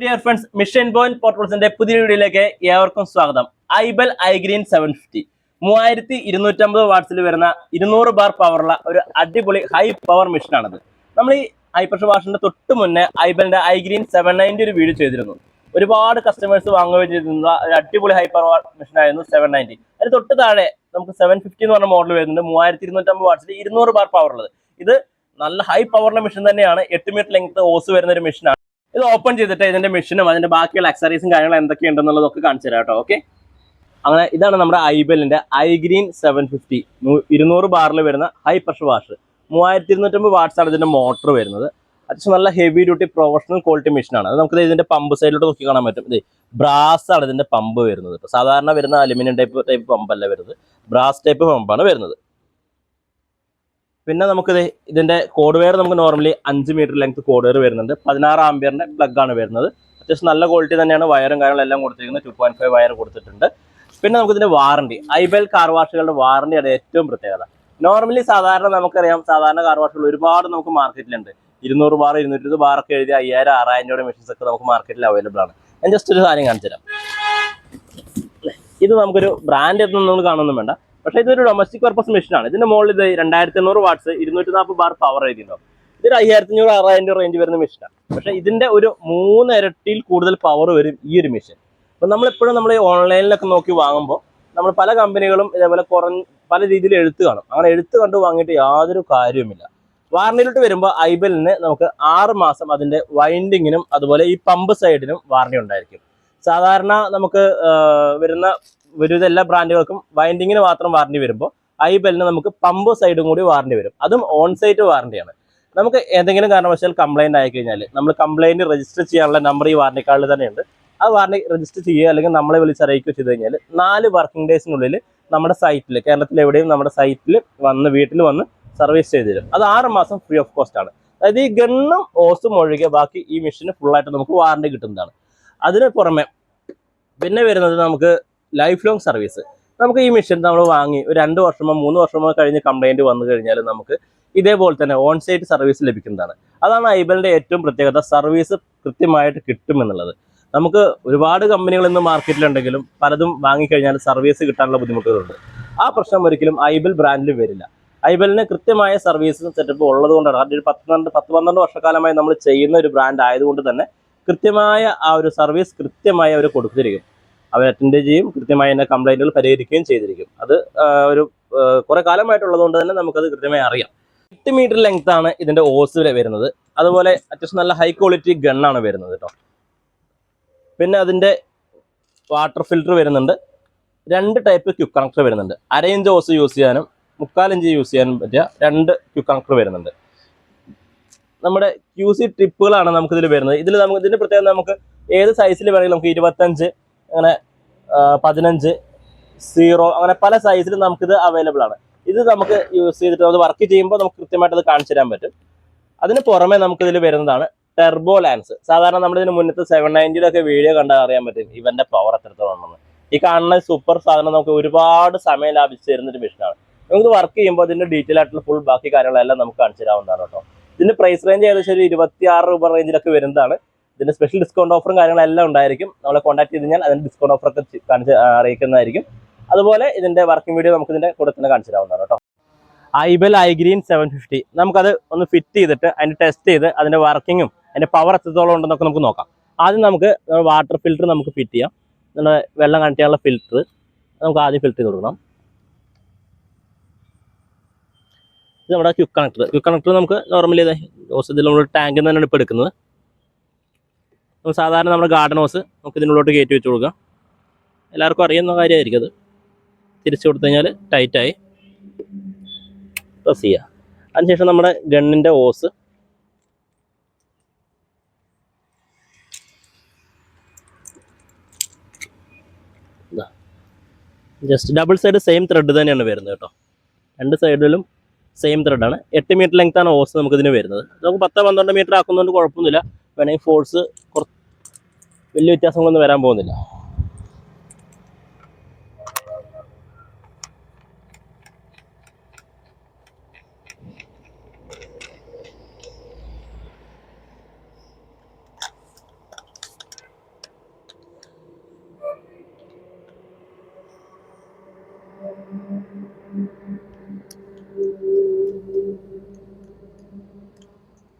Dear friends mission point പോർട്ടൽസിന്റെ പുതിയ വീഡിയോയിലേക്ക് ഏവർക്കും സ്വാഗതം. ഐബൽ ഐഗ്രീൻ സെവൻ ഫിഫ്റ്റി മൂവായിരത്തി ഇരുന്നൂറ്റമ്പത് വാട്ട്സിൽ വരുന്ന ഇരുന്നൂറ് ബാർ പവറുള്ള ഒരു അടിപൊളി ഹൈ പവർ മെഷീനാണിത് നമ്മൾ ഈ ഹൈ പ്രഷർ വാഷിന്റെ തൊട്ട് മുന്നേ ഐബലിന്റെ ഐഗ്രീൻ സെവൻ നയന്റി ഒരു വീഡിയോ ചെയ്തിരുന്നു. ഒരുപാട് കസ്റ്റമേഴ്സ് വാങ്ങുകയും ചെയ്തിരുന്ന ഒരു അടിപൊളി ഹൈ പവർ മെഷീനായിരുന്നു സെവൻ നയന്റി അതിന് തൊട്ട് താഴെ നമുക്ക് സെവൻ ഫിഫ്റ്റി എന്ന് പറഞ്ഞ മോഡൽ വരുന്നുണ്ട്. മൂവായിരത്തി ഇരുന്നൂറ്റമ്പത് വാട്ട്സിൽ ഇരുന്നൂറ് ബാർ പവർ ഉള്ളത്. ഇത് നല്ല ഹൈ പവറിന്റെ മെഷീൻ തന്നെയാണ്. എട്ട് മീറ്റർ ലെങ്ത് ഓസ് വരുന്ന ഒരു മെഷീനാണ് ഇത് ഓപ്പൺ ചെയ്തിട്ട് ഇതിന്റെ മെഷീനും അതിന്റെ ബാക്കിയുള്ള അക്സറീസും കാര്യങ്ങളും എന്തൊക്കെയുണ്ടെന്നുള്ളതൊക്കെ കാണിച്ചു തരാം കേട്ടോ ഓക്കെ അങ്ങനെ ഇതാണ് നമ്മുടെ ഐബെലിന്റെ ഐഗ്രീൻ സെവൻ ഫിഫ്റ്റി ഇരുന്നൂറ് ബാറിൽ വരുന്ന ഹൈ പ്രഷർ വാഷ് മൂവായിരത്തി ഇരുന്നൂറ്റമ്പത് വാട്ട്സ് ആണ് ഇതിന്റെ മോട്ടർ വരുന്നത്. അത്യാവശ്യം നല്ല ഹെവി ഡ്യൂട്ടി പ്രൊഫഷണൽ ക്വാളിറ്റി മെഷീനാണ് അത് നമുക്ക് ഇതിന്റെ പമ്പ് സൈഡിലോട്ട് നോക്കി കാണാൻ പറ്റും. ഇത് ബ്രാസ് ആണ് ഇതിന്റെ പമ്പ് വരുന്നത് സാധാരണ വരുന്ന അലുമിനിയം ടൈപ്പ് ടൈപ്പ് പമ്പല്ല വരുന്നത്. ബ്രാസ് ടൈപ്പ് പമ്പാണ് വരുന്നത്. പിന്നെ നമുക്ക് ഇതിന്റെ കോഡ് വെയർ നമുക്ക് നോർമലി അഞ്ച് മീറ്റർ ലെങ്ത് കോഡ് വെയർ വരുന്നുണ്ട്. പതിനാറ് ആംബിയറിന്റെ പ്ലഗ് ആണ് വരുന്നത്. അത്യാവശ്യം നല്ല ക്വാളിറ്റി തന്നെയാണ് വയറും കാര്യങ്ങളും എല്ലാം കൊടുത്തിരിക്കുന്നത്. ടു പോയിന്റ് ഫൈവ് വയർ കൊടുത്തിട്ടുണ്ട്. പിന്നെ നമുക്ക് ഇതിന്റെ വാറണ്ടി ഐബെൽ കാർ വാഷുകളുടെ വാറണ്ടി അത് ഏറ്റവും പ്രത്യേകത. നോർമലി സാധാരണ നമുക്കറിയാം സാധാരണ കാർ വാഷുകൾ ഒരുപാട് നമുക്ക് മാർക്കറ്റിലുണ്ട് ഇരുന്നൂറ് ബാർ ഇരുന്നൂറ്റി ഇരുപത് ബാറൊക്കെ എഴുതി അയ്യായിരം ആറായിരം രൂപയുടെ മെഷീൻസ് ഒക്കെ നമുക്ക് മാർക്കറ്റിൽ അവൈലബിൾ ആണ്. ഞാൻ ജസ്റ്റ് ഒരു കാര്യം കാണിച്ചു തരാം ഇത് നമുക്കൊരു ബ്രാൻഡ് എന്നൊന്നും നമ്മൾ കാണുന്നു വേണ്ട. പക്ഷേ ഇതൊരു ഡൊമസ്റ്റിക് പർപ്പസ് മെഷീനാണ് ഇതിന്റെ മുകളിൽ ഇത് രണ്ടായിരത്തി എണ്ണൂറ് വാട്ട്സ് ഇരുന്നൂറ്റി നാൽപ്പത് ബാർ പവർ എഴുതിയിട്ടുണ്ടാവും ഇതൊരു അയ്യായിരത്തി അഞ്ഞൂറ് ആറായിരം രൂപ റേഞ്ച് വരുന്ന മെഷീനാണ് പക്ഷേ ഇതിന്റെ ഒരു മൂന്ന് ഇരട്ടിയിൽ കൂടുതൽ പവർ വരും ഈ ഒരു മെഷീൻ അപ്പം നമ്മളെപ്പോഴും നമ്മൾ ഓൺലൈനിലൊക്കെ നോക്കി വാങ്ങുമ്പോൾ നമ്മൾ പല കമ്പനികളും ഇതേപോലെ കുറഞ്ഞ പല രീതിയിൽ എഴുത്ത് കാണും. അങ്ങനെ എഴുത്ത് കണ്ട് വാങ്ങിയിട്ട് യാതൊരു കാര്യവുമില്ല. വാറണ്ടിയിലോട്ട് വരുമ്പോൾ ഐബലിന് നമുക്ക് ആറ് മാസം അതിന്റെ വൈൻഡിങ്ങിനും അതുപോലെ ഈ പമ്പ് സൈഡിനും വാറണ്ടി ഉണ്ടായിരിക്കും. സാധാരണ നമുക്ക് വരുന്ന ഒരുവിധ എല്ലാ ബ്രാൻഡുകൾക്കും വൈൻഡിങ്ങിന് മാത്രം വാറണ്ടി വരുമ്പോൾ ഐ ബെല്ലിന് നമുക്ക് പമ്പ് സൈഡും കൂടി വാറണ്ടി വരും. അതും ഓൺ സൈറ്റ് വാറണ്ടിയാണ് നമുക്ക് എന്തെങ്കിലും കാരണവശാൽ കംപ്ലൈന്റ് ആയി കഴിഞ്ഞാൽ നമ്മൾ കംപ്ലൈന്റ് രജിസ്റ്റർ ചെയ്യാനുള്ള നമ്പർ ഈ വാറണ്ടി കാർഡിൽ തന്നെയുണ്ട്. ആ വാറണ്ടി രജിസ്റ്റർ ചെയ്യുക അല്ലെങ്കിൽ നമ്മളെ വിളിച്ച് അറിയിക്കുകയോ ചെയ്ത് കഴിഞ്ഞാൽ നാല് വർക്കിംഗ് ഡേയ്സിനുള്ളിൽ നമ്മുടെ സൈറ്റിൽ കേരളത്തിൽ എവിടെയും നമ്മുടെ സൈറ്റിൽ വന്ന് വീട്ടിൽ വന്ന് സർവീസ് ചെയ്ത് തരും. അത് ആറ് മാസം ഫ്രീ ഓഫ് കോസ്റ്റ് ആണ്. അതായത് ഈ ഗണ്ണും ഓസും ഒഴികെ ബാക്കി ഈ മെഷീന് ഫുള്ളായിട്ട് നമുക്ക് വാറണ്ടി കിട്ടുന്നതാണ്. അതിന് പുറമെ പിന്നെ വരുന്നത് നമുക്ക് ലൈഫ് ലോങ് സർവീസ് നമുക്ക് ഈ മെഷീൻ നമ്മൾ വാങ്ങി ഒരു രണ്ട് വർഷമോ മൂന്ന് വർഷമോ കഴിഞ്ഞ് കംപ്ലൈന്റ് വന്നു കഴിഞ്ഞാൽ നമുക്ക് ഇതേപോലെ തന്നെ ഓൺ സൈറ്റ് സർവീസ് ലഭിക്കുന്നതാണ്. അതാണ് ഐബലിന്റെ ഏറ്റവും പ്രത്യേകത. സർവീസ് കൃത്യമായിട്ട് കിട്ടുമെന്നുള്ളത് നമുക്ക് ഒരുപാട് കമ്പനികൾ ഇന്ന് മാർക്കറ്റിലുണ്ടെങ്കിലും പലതും വാങ്ങിക്കഴിഞ്ഞാൽ സർവീസ് കിട്ടാനുള്ള ബുദ്ധിമുട്ടുകളുണ്ട്. ആ പ്രശ്നം ഒരിക്കലും ഐബൽ ബ്രാൻഡിൽ വരില്ല. ഐബലിന് കൃത്യമായ സർവീസും സെറ്റപ്പ് ഉള്ളത് കൊണ്ടാണ്. അതിന്റെ ഒരു പന്ത്രണ്ട് പത്ത് പന്ത്രണ്ട് വർഷക്കാലമായി നമ്മൾ ചെയ്യുന്ന ഒരു ബ്രാൻഡ് ആയതുകൊണ്ട് തന്നെ കൃത്യമായ ആ ഒരു സർവീസ് കൃത്യമായി അവർ കൊടുത്തിരിക്കും. അവർ അറ്റൻഡ് ചെയ്യും കൃത്യമായി തന്നെ കംപ്ലൈന്റുകൾ പരിഹരിക്കുകയും ചെയ്തിരിക്കും. അത് ഒരു കുറേ കുറെ കാലമായിട്ടുള്ളത് കൊണ്ട് തന്നെ നമുക്കത് കൃത്യമായി അറിയാം. എട്ട് മീറ്റർ ലെങ്ത് ആണ് ഇതിന്റെ ഓസ് വരുന്നത്. അതുപോലെ അത്യാവശ്യം നല്ല ഹൈ ക്വാളിറ്റി ഗണ്ണാണ് വരുന്നത് കേട്ടോ പിന്നെ അതിന്റെ വാട്ടർ ഫിൽറ്റർ വരുന്നുണ്ട്. രണ്ട് ടൈപ്പ് ക്യുക്ക് കണക്ടർ വരുന്നുണ്ട്. അര ഇഞ്ച് ഓസ് യൂസ് ചെയ്യാനും മുക്കാൽ ഇഞ്ച് യൂസ് ചെയ്യാനും പറ്റിയ രണ്ട് ക്യുക്ക് കണക്ടർ വരുന്നുണ്ട്. നമ്മുടെ ക്യൂസി ട്രിപ്പുകളാണ് നമുക്ക് ഇതിൽ വരുന്നത്. ഇതിൽ നമുക്ക് ഇതിന്റെ പ്രത്യേകത നമുക്ക് ഏത് സൈസിൽ വേണമെങ്കിലും നമുക്ക് ഇരുപത്തഞ്ച് അങ്ങനെ പതിനഞ്ച് സീറോ അങ്ങനെ പല സൈസിലും നമുക്കിത് അവൈലബിൾ ആണ്. ഇത് നമുക്ക് യൂസ് ചെയ്തിട്ട് അത് വർക്ക് ചെയ്യുമ്പോൾ നമുക്ക് കൃത്യമായിട്ട് അത് കാണിച്ചു തരാൻ പറ്റും. അതിന് പുറമെ നമുക്കിതിൽ വരുന്നതാണ് ടെർബോ ലാൻസ് സാധാരണ നമ്മൾ ഇതിന് മുന്നത്തെ സെവൻ നയന്റിയിലൊക്കെ വീഡിയോ കണ്ടാൽ അറിയാൻ പറ്റും ഇവന്റെ പവർ എത്രത്തോളം ഉണ്ടെന്ന്. ഈ കാണുന്ന സൂപ്പർ സാധനം നമുക്ക് ഒരുപാട് സമയം ലാഭിച്ചു തരുന്ന ഒരു മെഷീനാണ് നമുക്ക് വർക്ക് ചെയ്യുമ്പോൾ അതിന്റെ ഡീറ്റെയിൽ ആയിട്ടുള്ള ഫുൾ ബാക്കി കാര്യങ്ങളെല്ലാം നമുക്ക് കാണിച്ചു തരാവുന്നതാണ് കേട്ടോ. ഇതിന്റെ പ്രൈസ് റേഞ്ച് ഏകദേശം ഒരു ഇരുപത്തി ആറ് രൂപ റേഞ്ചിലൊക്കെ വരുന്നതാണ്. ഇതിന്റെ സ്പെഷ്യൽ ഡിസ്കൗണ്ട് ഓഫറും കാര്യങ്ങളെല്ലാം ഉണ്ടായിരിക്കും. നമ്മളെ കോൺടാക്ട് ചെയ്ത് കഴിഞ്ഞാൽ അതിന്റെ ഡിസ്കൗണ്ട് ചി- കാണിച്ച് അറിയിക്കുന്നതായിരിക്കും. അതുപോലെ ഇതിന്റെ വർക്കിംഗ് വീഡിയോ നമുക്ക് ഇതിന്റെ കൂടെ തന്നെ കാണിച്ചു കേട്ടോ. ഐബൽ ഐഗ്രീൻ സെവൻ ഫിഫ്റ്റി നമുക്കത് ഒന്ന് ഫിറ്റ് ചെയ്തിട്ട് അതിന്റെ ടെസ്റ്റ് ചെയ്ത് അതിന്റെ വർക്കിങ്ങും അതിന്റെ പവർ എത്രത്തോളം ഉണ്ടെന്നൊക്കെ നമുക്ക് നോക്കാം. ആദ്യം നമുക്ക് വാട്ടർ ഫിൽറ്റർ നമുക്ക് ഫിറ്റ് ചെയ്യാം. നമ്മുടെ വെള്ളം കണക്ട് ഫിൽറ്റർ നമുക്ക് ആദ്യം ഫിൽറ്റർ ചെയ്ത് കൊടുക്കണം. ഇത് നമ്മുടെ ക്യുക്ക് കണക്ടർ ക്യുക്ക് കണക്ടർ നമുക്ക് നോർമലി ഇതിൽ നമ്മൾ ടാങ്കിൽ തന്നെയാണ് ഇപ്പോൾ എടുക്കുന്നത്. സാധാരണ നമ്മുടെ ഗാർഡൻ ഹോസ് നമുക്ക് ഇതിനുള്ളിലോട്ട് കയറ്റി വെച്ച് കൊടുക്കാം. എല്ലാവർക്കും അറിയുന്ന കാര്യമായിരിക്കും അത്. തിരിച്ചു കൊടുത്തു കഴിഞ്ഞാൽ ടൈറ്റായി പ്രസ് ചെയ്യുക അതിനുശേഷം നമ്മുടെ ഗണ്ണിന്റെ hose just double side same thread തന്നെയാണ് വരുന്നത് കേട്ടോ. രണ്ട് സൈഡിലും സെയിം ത്രെഡാണ് എട്ട് മീറ്റർ ലെങ്ത്താണ് ഓസ് നമുക്കിതിന് വരുന്നത്. നമുക്ക് പത്ത് പന്ത്രണ്ട് മീറ്റർ ആക്കുന്നതുകൊണ്ട് കുഴപ്പമൊന്നുമില്ല. വേണമെങ്കിൽ ഫോഴ്സ് കുറച്ച് വലിയ വ്യത്യാസങ്ങളൊന്നും വരാൻ പോകുന്നില്ല.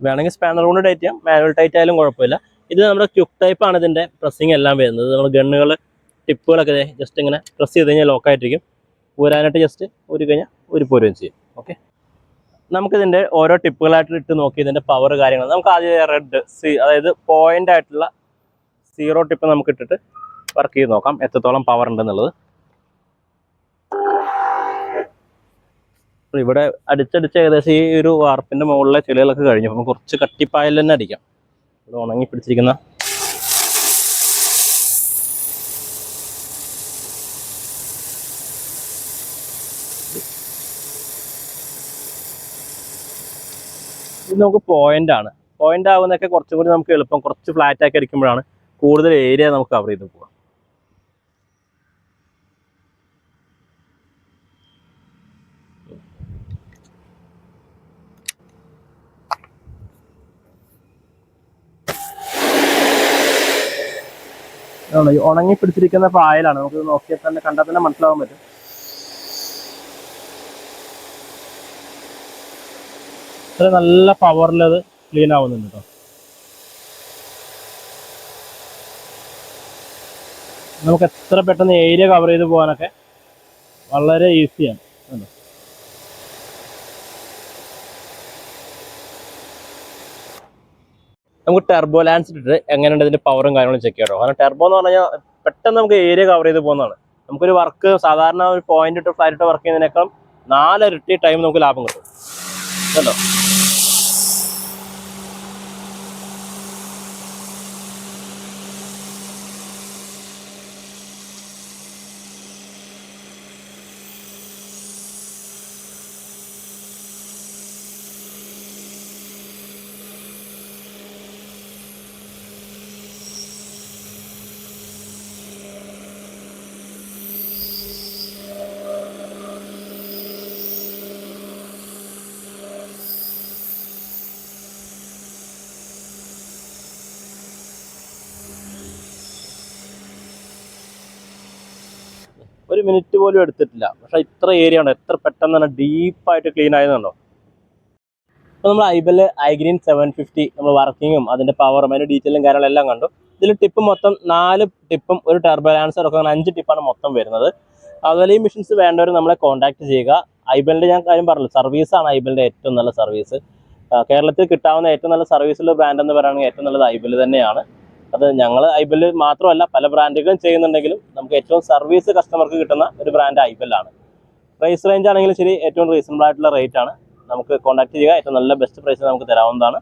വേണമെങ്കിൽ സ്പാനർ കൊണ്ട് ടൈറ്റ് ചെയ്യാം. മാനുവൽ ടൈറ്റ് ആയാലും കുഴപ്പമില്ല. ഇത് നമ്മുടെ ക്യുക്ക് ടൈപ്പ് ആണ് ഇതിന്റെ പ്രസ്സിങ് എല്ലാം വരുന്നത്. നമ്മൾ ഗണ്ണുകൾ ടിപ്പുകളൊക്കെ ജസ്റ്റ് ഇങ്ങനെ പ്രസ് ചെയ്ത് കഴിഞ്ഞാൽ ലോക്കായിട്ടിരിക്കും ഊരാനായിട്ട് ജസ്റ്റ് ഊരി കഴിഞ്ഞാൽ ഊരി പോരുകയും ചെയ്യും. ഓക്കെ നമുക്കിതിന്റെ ഓരോ ടിപ്പുകളായിട്ട് ഇട്ട് നോക്കി ഇതിന്റെ പവർ കാര്യങ്ങൾ. നമുക്ക് ആദ്യം റെഡ് സി അതായത് പോയിന്റ് ആയിട്ടുള്ള സീറോ ടിപ്പ് നമുക്ക് ഇട്ടിട്ട് വർക്ക് ചെയ്ത് നോക്കാം. എത്രത്തോളം പവർ ഉണ്ടെന്നുള്ളത്. ഇവിടെ അടിച്ചടിച്ച് ഏകദേശം ഈ ഒരു വാർപ്പിന്റെ മുകളിലെ ചെളികളൊക്കെ കഴിഞ്ഞു. അപ്പം കുറച്ച് കട്ടിപ്പായൽ തന്നെ അടിക്കാം. ഇവിടെ ഉണങ്ങി പിടിച്ചിരിക്കുന്ന ഇത് നമുക്ക് പോയിന്റ് ആണ്. പോയിന്റ് ആവുന്നതൊക്കെ കുറച്ചും കൂടി നമുക്ക് എളുപ്പം കുറച്ച് ഫ്ലാറ്റ് ആക്കി അടിക്കുമ്പോഴാണ് കൂടുതൽ ഏരിയ നമുക്ക് കവർ ചെയ്ത് പോകാം ഉണങ്ങി പിടിച്ചിരിക്കുന്ന പായലാണ്. നമുക്ക് നോക്കിയാൽ തന്നെ കണ്ടാൽ തന്നെ മനസ്സിലാവാൻ പറ്റും. ഇത് നല്ല പവറിൽ അത് ക്ലീൻ ആവുന്നുണ്ട് കേട്ടോ നമുക്ക് എത്ര പെട്ടെന്ന് ഏരിയ കവർ ചെയ്ത് പോകാനൊക്കെ വളരെ ഈസിയാണ് നമുക്ക് ടെർബോ ലാൻസ് ഇട്ടിട്ട് എങ്ങനെയുണ്ട് ഇതിന്റെ പവറും കാര്യങ്ങളും ചെക്ക് ചെയ്യാം കാരണം ടെർബോ എന്ന് പറഞ്ഞാൽ പെട്ടെന്ന് നമുക്ക് ഏരിയ കവർ ചെയ്ത് പോകുന്നതാണ്. നമുക്കൊരു വർക്ക് സാധാരണ ഒരു പോയിന്റ് ഇട്ട് ഫ്ലൈറ്റ് വർക്ക് ചെയ്യുന്നതിനേക്കാളും നാലരട്ടി ടൈം നമുക്ക് ലാഭം കിട്ടും. കണ്ടോ ഒരു മിനിറ്റ് പോലും എടുത്തിട്ടില്ല. പക്ഷെ ഇത്ര ഏരിയ ഉണ്ടോ. എത്ര പെട്ടെന്ന് തന്നെ ഡീപ്പായിട്ട് ക്ലീൻ ആയതുണ്ടോ അപ്പോൾ നമ്മൾ ഐബൽ ഐഗ്രീൻ സെവൻ ഫിഫ്റ്റി നമ്മൾ വർക്കിങ്ങും അതിന്റെ പവറും അതിന്റെ ഡീറ്റെയിലും കാര്യങ്ങളെല്ലാം കണ്ടു. ഇതിൽ ടിപ്പ് മൊത്തം നാല് ടിപ്പും ഒരു ടർബോ ലാൻസർ ഒക്കെ അഞ്ച് ടിപ്പാണ് മൊത്തം വരുന്നത്. അതുപോലെ ഈ മെഷീൻസ് വേണ്ടവർ നമ്മളെ കോൺടാക്ട് ചെയ്യുക. ഐബലിന്റെ ഞാൻ കാര്യം പറഞ്ഞു സർവീസാണ് ഐബലിന്റെ ഏറ്റവും നല്ല സർവീസ് കേരളത്തിൽ കിട്ടാവുന്ന ഏറ്റവും നല്ല സർവീസുള്ള ബ്രാൻഡ് എന്ന് പറയുകയാണെങ്കിൽ ഏറ്റവും നല്ലത് ഐബൽ തന്നെയാണ്. അത് ഞങ്ങൾ ഐബൽ മാത്രമല്ല പല ബ്രാൻഡുകളും ചെയ്യുന്നുണ്ടെങ്കിലും നമുക്ക് ഏറ്റവും സർവീസ് കസ്റ്റമർക്ക് കിട്ടുന്ന ഒരു ബ്രാൻഡ് ഐബലാണ് പ്രൈസ് റേഞ്ച് ആണെങ്കിലും ശരി ഏറ്റവും റീസണബിൾ ആയിട്ടുള്ള റേറ്റ് ആണ്. നമുക്ക് കോൺടാക്ട് ചെയ്യുക ഏറ്റവും നല്ല ബെസ്റ്റ് പ്രൈസ് നമുക്ക് തരാവുന്നതാണ്.